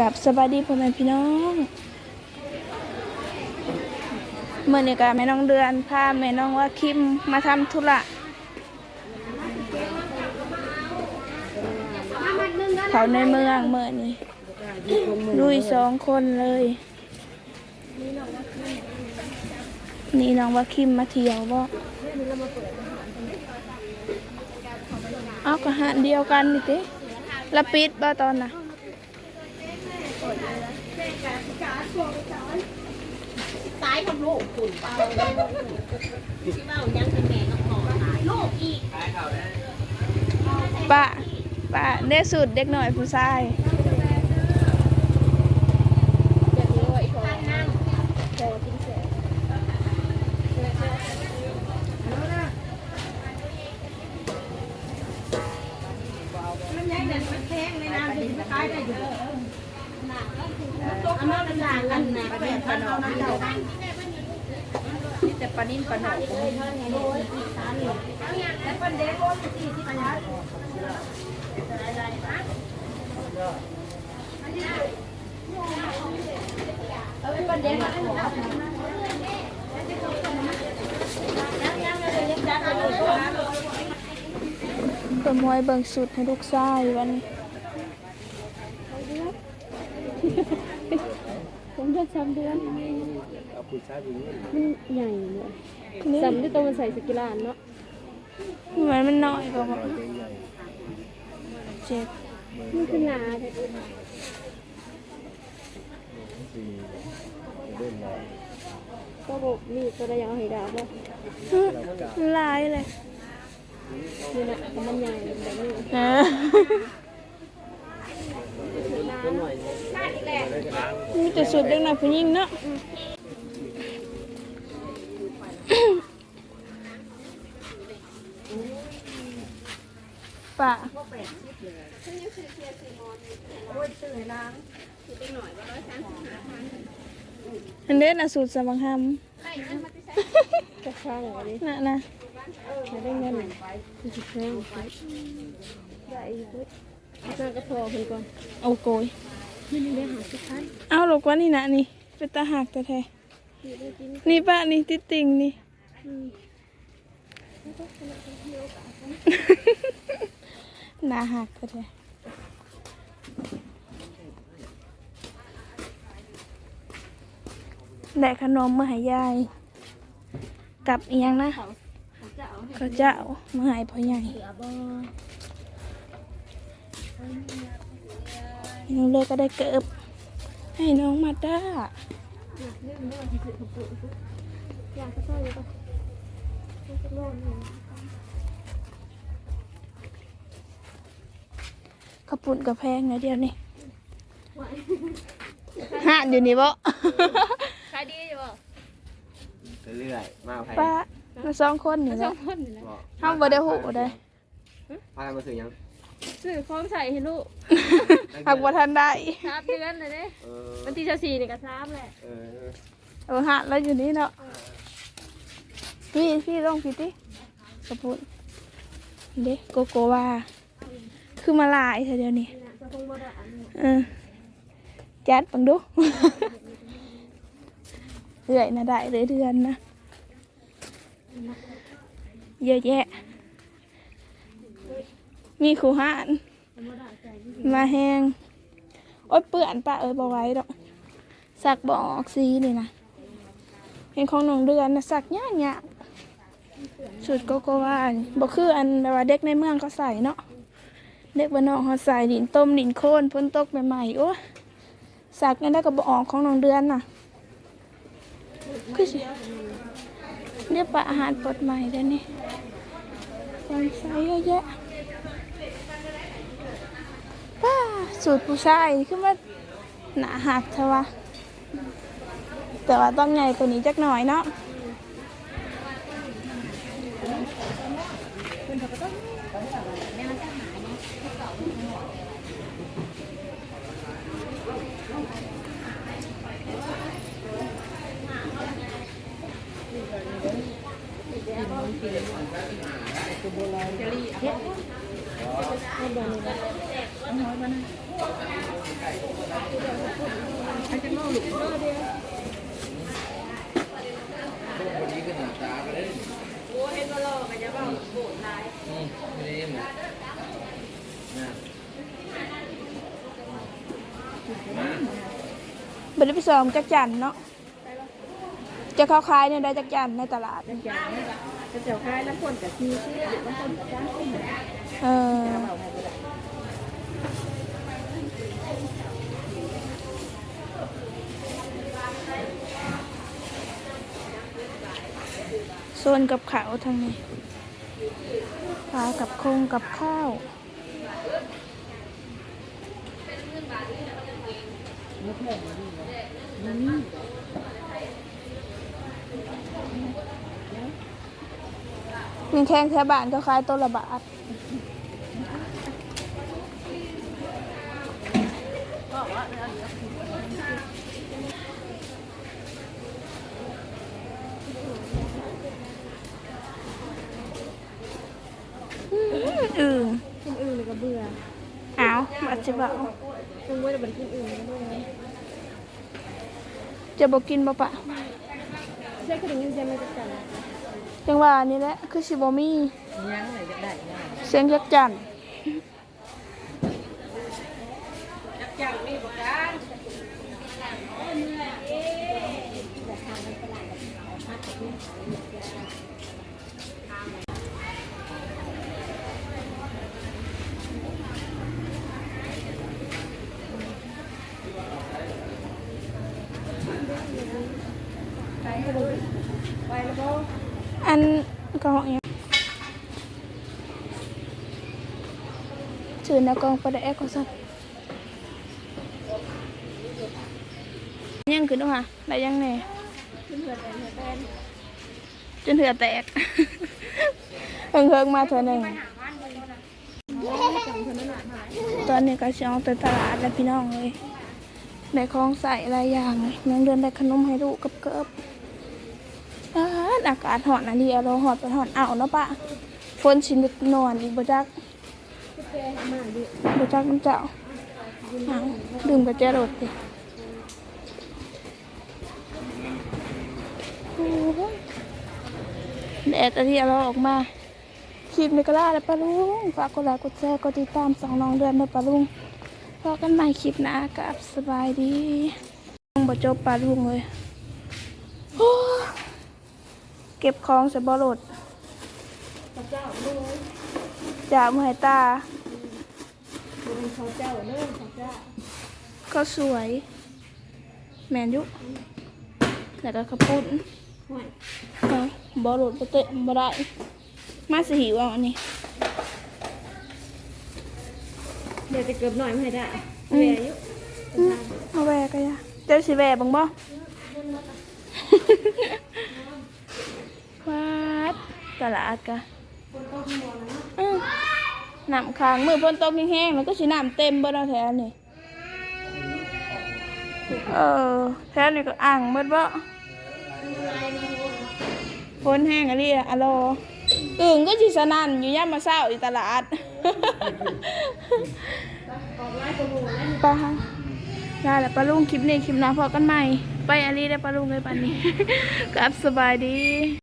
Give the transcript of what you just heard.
กับสบายดีพ่อแม่พี่น้องเมื่อนี้กับแม่น้องเดือนพาแม่น้องว่าคิมมาทำธุระเขาในเมืองเมื่อนี้ลุยสองคนเลย นี่น้องว่าคิมมาเที่ยวบ่เอากระหารเดียวกันนี่ติและปิดบ่ตอนน่ะ ตายกับลูกคุณเปล่าที่เบ้ายังเป็นแม่กับพ่อตายลูกอีกป้าป้าได้สูตรเด็กหน่อยผู้ชาย ท่านนั่ง มันยังแต่มันแพงในน้ำถึงจะขายได้อยู่อันนั้นมันด่างกัน นะแบบท่านอน้ำเจ้าแต่ปลานิ่มปลาหนอกแล้วเป็นเด็กก็สี่สิบปัญญาเพิ่มวยเบิ่งสูตรให้ลูกชายวัน ดือนสามเดือนเอาผู้ชายผู้หญิงมันใหญ่เลยนี่สามที่ตัวมันใส่สกิลานเนาะเหมือนมันน้อยกว่าบ่น้อยใจใหญ่เจ็บมันคือหนาแท้สี่เล่นมาก็บอกมีตัวระยะเอาให้ดาวบ่อื้อมันหลายเลยนี่นะมันใหญ่แบบนี้ เออมีแต่สูตรเด็กหน่อยผู้หญิงเนาะป้าอันเด่นอะสูตรสมังหำจะข้างอะไรน่ะนะจะได้เงินคือสิบแพงได้อีกเว้ยข้างก็พอเพิ่นก่อนเอาโกย นี่นี่ได้หาสิบพันเอาหลกว่านี่นะนี่เป็นตาหักแต่แท้นี่ได้กินนี่ป้านี่ติดติงนี่หนาหักแต่แท้ได้ขนมมาให้ยายกับอีหยังนะเขาจะเอาเขาวเจ้ามาให้พ่อใหญ่เสือบ่ น้องเล็กก็ได้เกิบให้น้องมาด้าเรื่องเรื่องที่สิบปุ๊บอยากจะต่อยอยู่ปะจะรอดหนึ่งกระปุ่นกระแพงนะเดียวนี่หาอยู่นี่บ่ขายดีอยู่บ่เรื่อยๆมาไพ่ป้ามาสองคนนี่แหสอละงคนนี่แหละบอกเฮาบ่ได้หูได้พากันมาซื้อยัง ซื้อของใส่ให้ลูกหากบ่ทันได้สามเดือนเลยเด้เออวันที่เจ้าสี่นี่ก็สามแหละเออเออหาแล้วอยู่นี่เนาะพี่พี่ลองพี่ติกระปุ่นเด้โกโกวาคือมาลายเธอเดียวนี้จะคงบ่ได้อันนี้เออจัดบังดูเรื่อยนะได้เลยเดือนนะเยอะแยะ มีขู่หานมาแห้งโอ๊ยเปื่อนปะเอ้ยบอไว้ดอกสักบออกสีนี่นะเห็นของหนองเดือนนะสักยากยากสุดโกโกวานี่บอกคืออันแบบว่าเด็กในเมืองเขาใส่เนาะเด็กบ้านนอกเขาใส่ดินต้มดินโคนพ้นตกใหม่ๆโอ้สักนั่นได้กับบออกของหนองเดือนน่ะคือสิเรียปะอาหารปลดใหม่เดี๋ยวนี้ใส่เยอะแยะ สูตรผู้ชายขึ้นมาหนาหักใช่ปะแต่ว่าต้องใหญ่กว่านี้จักหน่อยเนาะเฮ็ดให้บ่ได้น้อยบ่นะ บริษัทสองจักจันเนาะจะเข้าขายเนี่ยได้จักจันในตลาดจักจันจะเจ้าขายแล้วคนกับที่ที่มัคนจ้างเออ เอาให้ไปได้โซนกับขาวทางนี้ปลากับโคงกับข้าวมีแข้งแทบานก็คล้ายตัวละบาท อืมอึ่ง กินอื่นเลยก็เบื่อ อ้าวบัดจะเบาคงไม่ได้บันกินอื่นก็ได้จะบอกกินบ่ปะใช่คือถึงยังไม่จัดการจังหวะนี้แหละคือสิบมียังไหนจะได้ยังเสียงยักจันจังนี่บอกกันไปให้ดูไปแล้วบ่ อันกองอย่าง ชื่อนักกองประเดกก็สักยังขึ้นด้วยค่ะได้ยังไงขึ้นเรือแต่เรือแตนจนเถื่อแตกเพิ่งเพิ่งมาเถื่อหนึ่งตอนนี้ก็ช่องไปตลาดแล้วพี่น้องเลยได้ของใส่หลายอย่างยังเดินได้ขนมให้ลูกกับเกิบอากาศหอนอันนี้เราหอดไปหอนเอาเนาะปะฝนชินนอนอีกบ่จัก บ่จักน้ำเจ้าเอาดื่มกับแจรถดิโอ้ยแดดอันนี้เราออกมาคลิปนี้ก็ล่าแล้วปะลุง ฝากกดไลค์กดแชร์กดติดตามสองน้องเดือนด้วยปะลุงพอกันใหม่คลิปหน้ากับสบายดียังบ่จบปลาลุงเลยโอ้เก็บของใส่บ่รถพระเจ้าด้วยจ่าเมื่อยตา เป็นเขาเจ้าเด้อพระเจ้าก็สวย แมนยุแล้วก็ขาวปุ้นห่วยเอาบ่รถบ่เตะบ่ได้ มาสิหิวเอาอันนี้ เดี๋ยวจะเกือบหน่อยไม่ได้เวียอยู่อืมเอาแวก็ยะเจ้าสิแวบังบ่ วัดตลาดกะอืม น้ำค้างมือฝนตกแห้งๆแล้วก็สิน้ำเต็มเบ่แล้วแถวนี่เออแถวนี่ก็อ่างเบิดบ่ฝนแห้งอะดิอะโลอึ่งก็สิสนั่นอยู่ย่ามมาเศร้าอีตลาดไปฮะได้แล้วปลาลุงคลิปนี้คลิปหน้าพอกันใหม่ ไปอาลีได้ปลาลุงเลยปันนี้กลับสบายดี